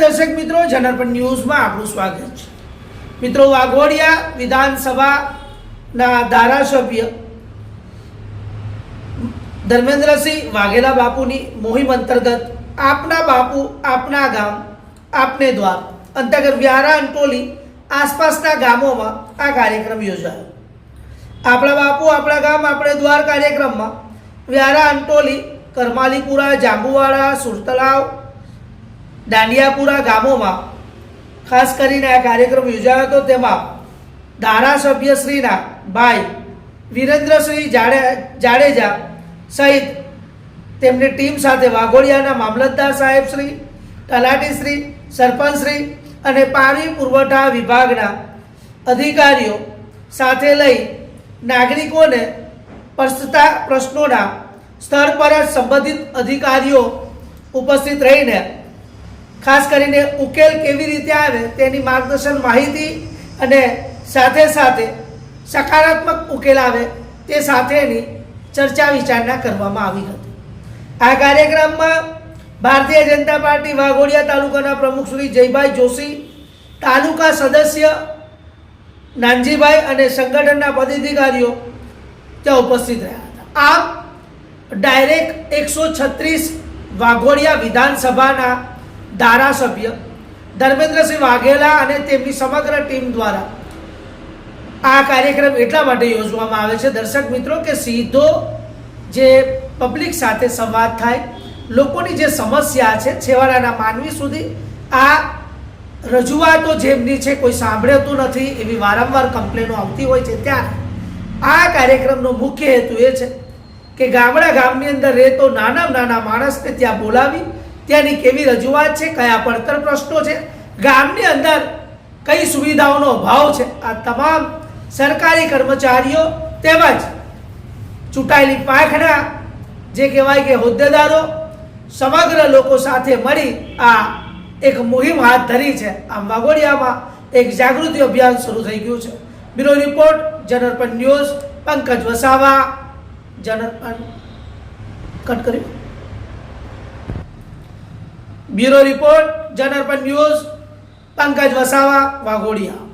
દર્શક મિત્રો જનરપન ન્યૂઝમાં આપનું સ્વાગત છે. મિત્રો, વાઘોડિયા વિધાનસભાના ધારાસભ્ય ધર્મેન્દ્રસિંહ વાઘેલા બાપુની મોહિમ અંતર્ગત આપના બાપુ, આપના ગામ, આપને દ્વાર અંતર્ગત વ્યારા અંટોલી આસપાસના ગામોમાં આ કાર્યક્રમ યોજાયો. આપણા બાપુ, આપણા ગામ, આપણે દ્વાર કાર્યક્રમમાં વ્યારા અંટોલી કરમાલીપુરા, જાંબુવાડા, સુરતલાવ દાંડિયાપુરા ગામોમાં, ખાસ કરીને આ કાર્યક્રમ યોજાયો હતો તેમાં ધારાસભ્યશ્રીના ભાઈ વિરેન્દ્રશ્રી જાડે, જાડેજા સહિત તેમની ટીમ સાથે વાઘોડિયાના મામલતદાર સાહેબશ્રી તલાટીશ્રી સરપંચશ્રી અને પાણી પુરવઠા વિભાગના અધિકારીઓ સાથે લઈ નાગરિકોને સ્પષ્ટતા પ્રશ્નોના સ્થળ પર સંબંધિત અધિકારીઓ ઉપસ્થિત રહીને ખાસ કરીને ઉકેલ કેવી રીતે આવે તેની માર્ગદર્શન માહિતી અને સાથે સાથે સકારાત્મક ઉકેલ આવે તે સાથેની ચર્ચા વિચારણા કરવામાં આવી હતી. આ કાર્યક્રમમાં ભારતીય જનતા પાર્ટી વાઘોડિયા તાલુકાના પ્રમુખ શ્રી જયભાઈ જોશી, તાલુકા સદસ્ય નાનજીભાઈ અને સંગઠનના પદાધિકારીઓ ત્યાં ઉપસ્થિત રહ્યા હતા. આમ ડાયરેક્ટ એકસો છત્રીસ વાઘોડિયા વિધાનસભાના ધારાસભ્ય ધર્મેન્દ્રસિંહ વાઘેલા અને તેમની સમગ્ર ટીમ દ્વારા આ કાર્યક્રમ એટલા માટે યોજવામાં આવે છે, દર્શક મિત્રો, કે સીધો જે પબ્લિક સાથે સંવાદ થાય, લોકોની જે સમસ્યા છે, છેવાડાના માનવી સુધી આ રજૂઆતો જેમની છે, કોઈ સાંભળતું નથી, એવી વારંવાર કમ્પ્લેનો આવતી હોય છે. ત્યારે આ કાર્યક્રમનો મુખ્ય હેતુ એ છે કે ગામડા ગામની અંદર રહેતો નાના નાના માણસને ત્યાં બોલાવી ત્યાંની કેવી રજૂઆત છે, કયા પડતર પ્રશ્નો છે, ગામની અંદર કઈ સુવિધાઓનો અભાવ છે, આ તમામ સરકારી કર્મચારીઓ તેમજ ચૂંટાયેલી પાંખના જે કહેવાય કે હોદ્દેદારો સમગ્ર લોકો સાથે મળી આ એક મુહિમ હાથ ધરી છે. આમ વાઘોડિયામાં એક જાગૃતિ અભિયાન શરૂ થઈ ગયું છે. Bureau report જનરપન news, Pankaj Vasava જનરપન cut કર્યું. Bureau report જનરપન news Pankaj Vasava Waghodia.